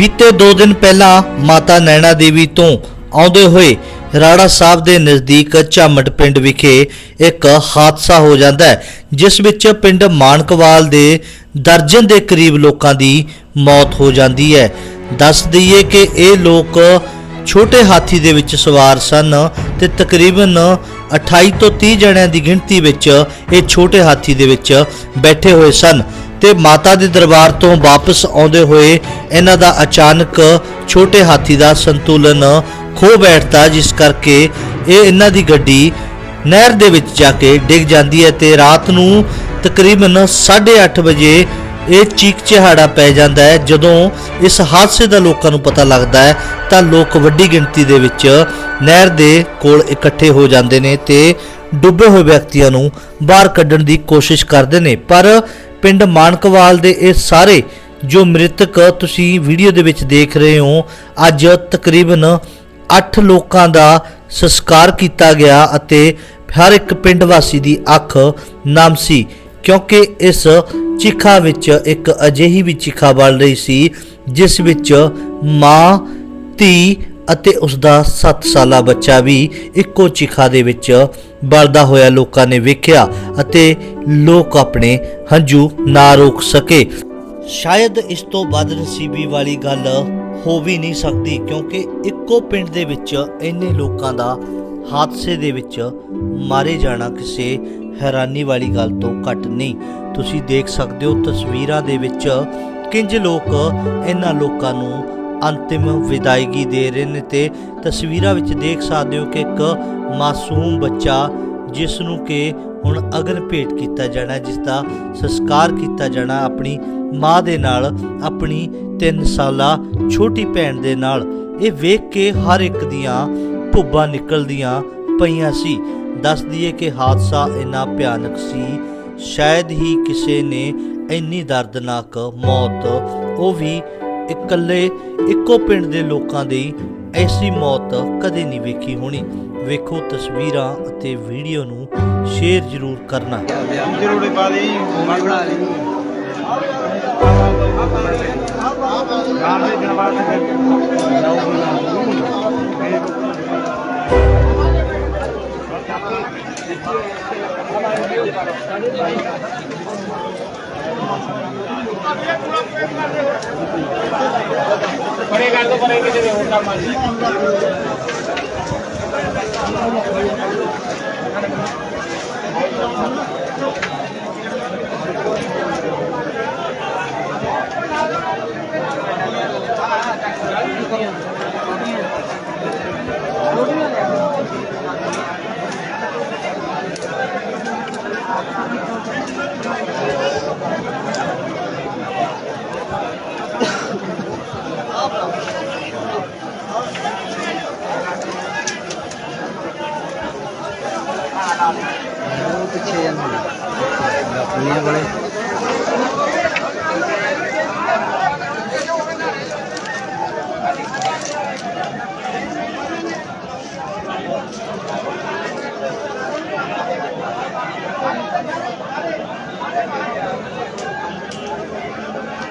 ਬੀਤੇ 2 ਦਿਨ ਪਹਿਲਾਂ ਮਾਤਾ ਨੈਣਾ ਦੇਵੀ ਤੋਂ ਆਉਂਦੇ ਹੋਏ ਰਾੜਾ ਸਾਹਿਬ ਦੇ ਨਜ਼ਦੀਕ ਝਾਮਟ ਪਿੰਡ ਵਿਖੇ ਇੱਕ ਹਾਦਸਾ ਹੋ ਜਾਂਦਾ ਹੈ, ਜਿਸ ਵਿੱਚ ਪਿੰਡ ਮਾਨਕਵਾਲ ਦੇ ਦਰਜਨ ਦੇ ਕਰੀਬ ਲੋਕਾਂ ਦੀ ਮੌਤ ਹੋ ਜਾਂਦੀ ਹੈ। ਦੱਸ ਦਈਏ ਕਿ ਇਹ ਲੋਕ ਛੋਟੇ ਹਾਥੀ ਦੇ ਵਿੱਚ ਸਵਾਰ ਸਨ ਤੇ ਤਕਰੀਬਨ 28 ਤੋਂ 30 ਜਣਿਆਂ ਦੀ ਗਿਣਤੀ ਵਿੱਚ ਇਹ ਛੋਟੇ ਹਾਥੀ ਦੇ ਵਿੱਚ ਬੈਠੇ ਹੋਏ ਸਨ। ਤੇ ਮਾਤਾ ਦੇ ਦਰਬਾਰ ਤੋਂ ਵਾਪਸ ਆਉਂਦੇ ਹੋਏ ਇਹਨਾਂ ਦਾ ਅਚਾਨਕ ਛੋਟੇ ਹਾਥੀ ਦਾ ਸੰਤੁਲਨ ਖੋ ਬੈਠਦਾ, ਜਿਸ ਕਰਕੇ ਇਹ ਇਹਨਾਂ ਦੀ ਗੱਡੀ ਨਹਿਰ ਦੇ ਵਿੱਚ ਜਾ ਕੇ ਡਿੱਗ ਜਾਂਦੀ ਹੈ ਤੇ ਰਾਤ ਨੂੰ ਤਕਰੀਬਨ 8:30 ਵਜੇ ਇਹ ਚੀਕ ਚਿਹਾੜਾ ਪੈ ਜਾਂਦਾ ਹੈ। ਜਦੋਂ ਇਸ ਹਾਦਸੇ ਦਾ ਲੋਕਾਂ ਨੂੰ ਪਤਾ ਲੱਗਦਾ ਹੈ, ਤਾਂ ਲੋਕ ਵੱਡੀ ਗਿਣਤੀ ਦੇ ਵਿੱਚ ਨਹਿਰ ਦੇ ਕੋਲ ਇਕੱਠੇ ਹੋ ਜਾਂਦੇ ਨੇ ਤੇ ਡੁੱਬੇ ਹੋਏ ਵਿਅਕਤੀਆਂ ਨੂੰ ਬਾਹਰ ਕੱਢਣ ਦੀ ਕੋਸ਼ਿਸ਼ ਕਰਦੇ ਨੇ। ਪਰ ਪਿੰਡ ਮਾਨਕਵਾਲ ਦੇ ਇਹ ਸਾਰੇ ਜੋ ਮ੍ਰਿਤਕ ਤੁਸੀਂ ਵੀਡੀਓ ਦੇ ਵਿੱਚ ਦੇਖ ਰਹੇ ਹੋ, ਅੱਜ ਤਕਰੀਬਨ 8 ਲੋਕਾਂ ਦਾ ਸੰਸਕਾਰ ਕੀਤਾ ਗਿਆ ਅਤੇ ਹਰ ਇੱਕ ਪਿੰਡ ਵਾਸੀ ਦੀ ਅੱਖ ਨਾਮ ਸੀ, ਕਿਉਂਕਿ ਇਸ ਚਿਖਾ ਵਿੱਚ ਇੱਕ ਅਜਿਹੀ ਵੀ ਚਿਖਾ ਬਲ ਰਹੀ ਸੀ, ਜਿਸ ਵਿੱਚ ਮਾਂ, ਧੀ ਅਤੇ ਉਸ ਦਾ 7 ਸਾਲਾ ਬੱਚਾ ਵੀ ਇੱਕੋ ਚਿਖਾ ਦੇ ਵਿੱਚ ਬਲਦਾ ਹੋਇਆ ਲੋਕਾਂ ਨੇ ਵੇਖਿਆ ਅਤੇ ਲੋਕ ਆਪਣੇ ਹੰਝੂ ਨਾ ਰੋਕ ਸਕੇ। ਸ਼ਾਇਦ ਇਸ ਤੋਂ ਵੱਧ ਨਸੀਬੀ ਵਾਲੀ ਗੱਲ ਹੋ ਵੀ ਨਹੀਂ ਸਕਦੀ ਕਿਉਂਕਿ ਇੱਕੋ ਪਿੰਡ ਦੇ ਵਿੱਚ ਇੰਨੇ ਲੋਕਾਂ ਦਾ ਹਾਦਸੇ ਦੇ ਵਿੱਚ ਮਾਰੇ ਜਾਣਾ ਕਿਸੇ ਹੈਰਾਨੀ ਵਾਲੀ ਗੱਲ ਤੋਂ ਘੱਟ ਨਹੀਂ। ਤੁਸੀਂ ਦੇਖ ਸਕਦੇ ਹੋ ਤਸਵੀਰਾਂ ਦੇ ਵਿੱਚ ਕਿੰਜ ਲੋਕ ਇਹਨਾਂ ਲੋਕਾਂ ਨੂੰ ਅੰਤਿਮ ਵਿਦਾਇਗੀ ਦੇ ਰਹੇ ਨੇ ਤੇ ਤਸਵੀਰਾਂ ਵਿੱਚ ਦੇਖ ਸਕਦੇ ਹੋ ਕਿ ਇੱਕ ਮਾਸੂਮ ਬੱਚਾ ਜਿਸ ਨੂੰ ਕਿ ਹੁਣ ਅਗਨ ਭੇਟ ਕੀਤਾ ਜਾਣਾ ਹੈ, ਜਿਸ ਦਾ ਸੰਸਕਾਰ ਕੀਤਾ ਜਾਣਾ ਆਪਣੀ ਮਾਂ ਦੇ ਨਾਲ ਆਪਣੀ 3 ਸਾਲਾ ਛੋਟੀ ਭੈਣ ਦੇ ਨਾਲ। ਇਹ ਵੇਖ ਕੇ ਹਰ ਇੱਕ ਦੀਆਂ ਭੁੱਬਾਂ ਨਿਕਲਦੀਆਂ ਪਈਆਂ ਸੀ। ਦੱਸ ਦਈਏ ਕਿ ਹਾਦਸਾ ਇੰਨਾ ਭਿਆਨਕ ਸੀ ਸ਼ਾਇਦ ਹੀ ਕਿਸੇ ਨੇ ਇੰਨੀ ਦਰਦਨਾਕ ਮੌਤ ਉਹ ਵੀ ਇਕੱਲੇ ਇੱਕੋ ਪਿੰਡ ਦੇ ਲੋਕਾਂ ਦੀ ਐਸੀ ਮੌਤ ਕਦੇ ਨਹੀਂ ਵੇਖੀ ਹੋਣੀ। ਵੇਖੋ ਤਸਵੀਰਾਂ ਅਤੇ ਵੀਡੀਓ ਨੂੰ ਸ਼ੇਅਰ ਜ਼ਰੂਰ ਕਰਨਾ। ਜਰੂਰੀ ਪਾ ਦੇ ਬਣਾ ਲਈ ਗਾਣ ਦੇ ਦਿਨ ਬਾਅਦ ਪਰੇ ਕਰ ਦੋ ਪਰੇ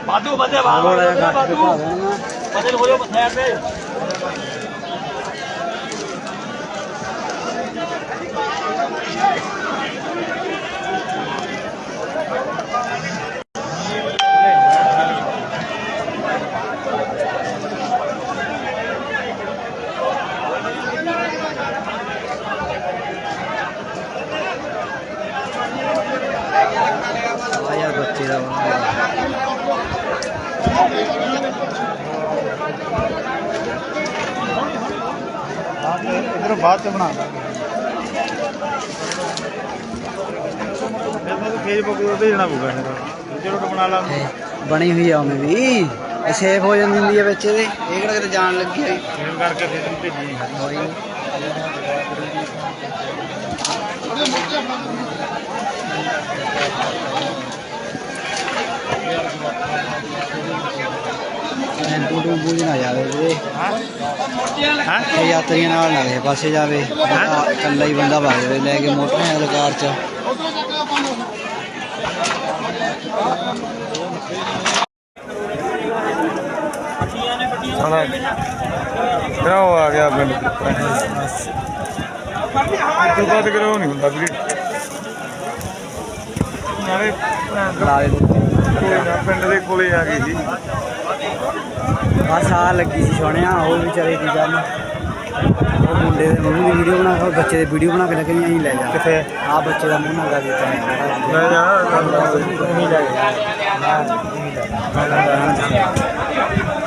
ਵਾਧੂ ਬੰਦੇ ਦੇਣਾ ਬੰਦੇ ਹੋ ਜਾਓ ਸਾਈਡ ਤੇ ਆ ਯਾਰ ਬੱਚੇ ਦਾ ਬਣਾ ਇਧਰ ਬਾਅਦ ਚ ਬਣਾ ਮੈਨੂੰ ਫੇਸਬੁੱਕ ਤੇ ਭੇਜਣਾ ਪਊਗਾ ਫਿਰ। ਚਲੋ ਬਣਾ ਲਾ ਇਹ ਬਣੀ ਹੋਈ ਆ ਉਹਨੇ ਵੀ। ਇਹ ਸੇਫ ਹੋ ਜਾਂਦੀ ਹੁੰਦੀ ਹੈ ਵਿੱਚ ਇਹਦੇ। ਇਹ ਕਿਹੜਾ ਕਿਤੇ ਜਾਣ ਲੱਗੀ ਹੋਈ? ਸੇਵ ਕਰਕੇ ਫਿਰ ਭੇਜੀ ਹੋਈ। ਟੈਂਪੂ ਟੂਪੂ 'ਚ ਨਾ ਜਾਵੇ ਵੀਰੇ ਹਾਂ? ਇਹ ਯਾਤਰੀਆਂ ਨਾਲ ਨਾ ਕਿਸੇ ਪਾਸੇ ਜਾਵੇ। ਇਕੱਲਾ ਹੀ ਬੰਦਾ ਵਗ ਜਾਵੇ ਲੈ ਕੇ ਮੋਟਰਸਾਈਕਲ ਕਾਰ 'ਚ। ਸਾਲਾ ਤੇਰਾ ਉਹ ਆ ਗਿਆ ਬਿੱਲ ਤੂੰ ਬਾਤ ਕਰੋ ਨਹੀਂ ਹੁੰਦਾ ਵੀਰੇ? ਨਾਲੇ ਲਾ ਦੇ ਕੋਈ ਨਾ ਪਿੰਡ ਦੇ ਕੋਲੇ ਆ ਗਈ ਸੀ। ਬਸ ਆ ਲੱਗੀ ਸੀ ਸੋਹਣਿਆ ਉਹ ਵਿਚਾਰੇ ਕੀ ਗੱਲ ਉਹ ਮੁੰਡੇ ਦੇ ਮੂੰਹ ਦੀ ਵੀਡੀਓ ਬਣਾ ਕੇ ਬੱਚੇ ਦੀ ਵੀਡੀਓ ਬਣਾ ਕੇ ਲੱਗੇ ਨਹੀਂ ਲੈ ਜਾ ਕਿੱਥੇ? ਆ ਬੱਚੇ ਦਾ ਮੂੰਹ ਨੰਗਾ ਕੀਤਾ ਲੈ ਜਾ ਨਹੀਂ ਲੈ ਜਾ।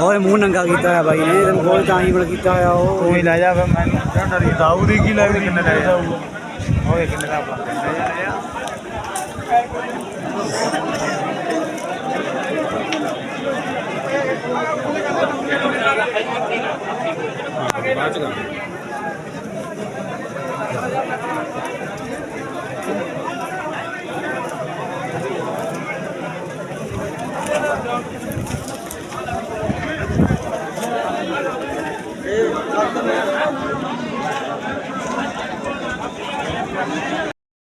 ਹੋਏ ਮੂੰਹ ਨੰਗਾ ਕੀਤਾ ਹੋਇਆ ਬਾਈ ਨੇ ਤੈਨੂੰ ਕੋਈ ਤਾਂ ਹੀ ਬਲ ਕੀਤਾ ਹੋਇਆ ਉਹ। ਤੂੰ ਹੀ ਲੈ ਜਾ ਫਿਰ ਕਿਉਂ ਡਰੀ? ਦਾਊ ਦੀ ਕੀ ਲੱਗਦੀ ਕਿੰਨੇ ਲੈ ਜਾ ਹੋਏ ਕਿੰਨੇ ਦਾ ਲੈ ਜਾ, ਲੈ ਜਾ পাঁচ গ্রাম